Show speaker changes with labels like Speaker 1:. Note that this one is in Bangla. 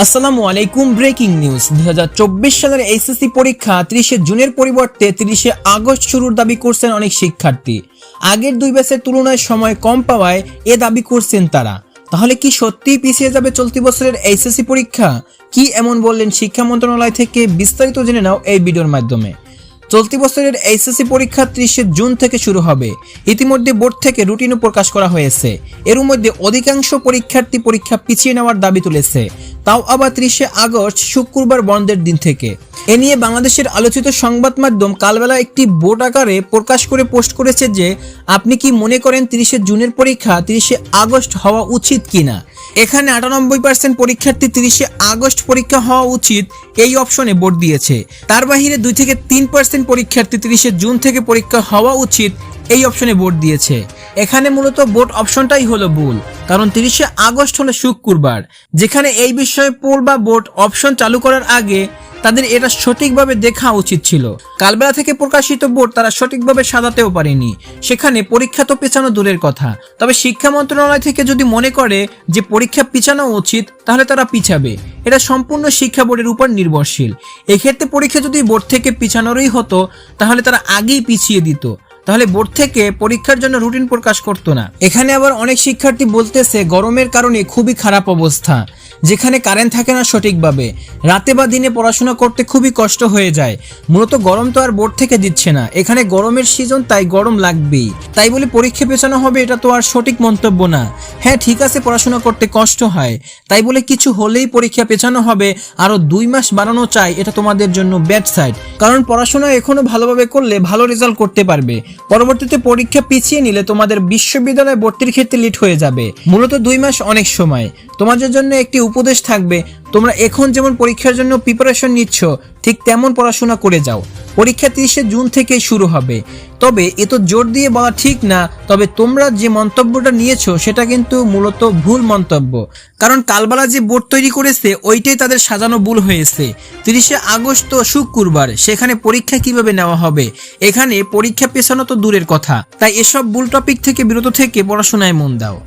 Speaker 1: আসসালামু আলাইকুম, ব্রেকিং নিউজ। দুই সালের এইচএসসি পরীক্ষা তিরিশে জুনের পরিবর্তে তিরিশে আগস্ট শুরুর দাবি করছেন অনেক শিক্ষার্থী। আগের দুই ব্যাচের তুলনায় সময় কম পাওয়ায় এ দাবি করছেন তারা। তাহলে কি সত্যিই পিছিয়ে যাবে চলতি বছরের এইচএসসি পরীক্ষা? কি এমন বললেন শিক্ষা মন্ত্রণালয় থেকে বিস্তারিত জেনে নাও এই ভিডিওর মাধ্যমে। চলতি বছরের এইচএসসি পরীক্ষা ত্রিশে জুন থেকে শুরু হবে। ইতিমধ্যে বোর্ড থেকে রুটিনও প্রকাশ করা হয়েছে। এর মধ্যে অধিকাংশ পরীক্ষার্থী পরীক্ষা পিছিয়ে নেওয়ার দাবি তুলেছে। তাও আবার ত্রিশে আগস্ট, শুক্রবার বন্ধের দিন থেকে। এ নিয়ে বাংলাদেশের আলোচিত সংবাদ মাধ্যম কালবেলা একটি বোর্ড আকারে প্রকাশ করে পোস্ট করেছে যে, আপনি কি মনে করেন তিরিশে জুনের পরীক্ষা তিরিশে আগস্ট হওয়া উচিত কিনা? এখানে আটানব্বই পার্সেন্ট পরীক্ষার্থী তিরিশে আগস্ট পরীক্ষা হওয়া উচিত এই অপশনে ভোট দিয়েছে। তার বাহিরে দুই থেকে তিন পার্সেন্ট পরীক্ষার্থী তিরিশে জুন থেকে পরীক্ষা হওয়া উচিত এই অপশনে ভোট দিয়েছে। এখানে মূলত ভোট অপশনটাই হলো ভুল, কারণ তিরিশে আগস্ট হলো শুক্রবার, যেখানে এই বিষয়ে পোল বা ভোট অপশন চালু করার আগে তাদের এটা সঠিকভাবে দেখা উচিত ছিল। কালবেলা থেকে প্রকাশিত বোর্ড তারা সঠিকভাবে সাজাতেও পারেনি, সেখানে পরীক্ষা তো পেছানো দূরের কথা। তবে শিক্ষা মন্ত্রণালয় থেকে যদি মনে করে যে পরীক্ষা পিছানো উচিত, তাহলে তারা পিছাবে। এটা সম্পূর্ণ শিক্ষা বোর্ডের উপর নির্ভরশীল। এক্ষেত্রে পরীক্ষা যদি বোর্ড থেকে পিছানোরই হতো, তাহলে তারা আগেই পিছিয়ে দিত। তাহলে বোর্ড থেকে পরীক্ষার জন্য রুটিন প্রকাশ করতো না। এখানে আবার অনেক শিক্ষার্থী বলতেছে, গরমের কারণে খুবই খারাপ অবস্থা। যেখানে কারেন্ট থাকে না সঠিকভাবে। রাতে বা দিনে পড়াশোনা করতে খুবই কষ্ট হয়ে যায়। মূলত গরম তো আর বোর্ড থেকে দিচ্ছে না। এখানে গরমের সিজন তাই গরম লাগবেই। তাই বলে পরীক্ষা পেছানো হবে এটা তো আর সঠিক মন্তব্য না। হ্যাঁ ঠিক আছে, পড়াশোনা করতে কষ্ট হয়। তাই বলে কিছু হলেই পরীক্ষা পেছানো হবে। আরও দুই মাস বাড়ানো চাই, এটা তোমাদের জন্য ব্যাড সাইড কারণ পড়াশোনা এখনও ভালোভাবে করলে ভালো রেজাল্ট করতে পারবে। পরবর্তীতে পরীক্ষা পিছিয়ে নিলে তোমাদের বিশ্ববিদ্যালয়ে ভর্তির ক্ষেত্রে লিট হয়ে যাবে। মূলত দুই মাস অনেক সময়। তোমাদের জন্য একটি উপদেশ থাকবে। তোমরা এখন যেমন পরীক্ষার জন্য প্রিপারেশন নিচ্ছ, ঠিক তেমন পড়াশোনা করে যাও। পরীক্ষা তিরিশে জুন থেকে শুরু হবে। তবে এ তো জোর দিয়ে বলা ঠিক না, তবে তোমরা যে মন্তব্যটা নিয়েছো, সেটা কিন্তু মূলত ভুল মন্তব্য। কারণ কালবালা যে বোর্ড তৈরি করেছে, ওইটাই তাদের সাজানো ভুল হয়েছে। তিরিশে আগস্ট তো শুক্রবার, সেখানে পরীক্ষা কীভাবে নেওয়া হবে? এখানে পরীক্ষা পেছানো তো দূরের কথা। তাই এসব ভুল টপিক থেকে বিরত থেকে পড়াশোনায় মন দাও।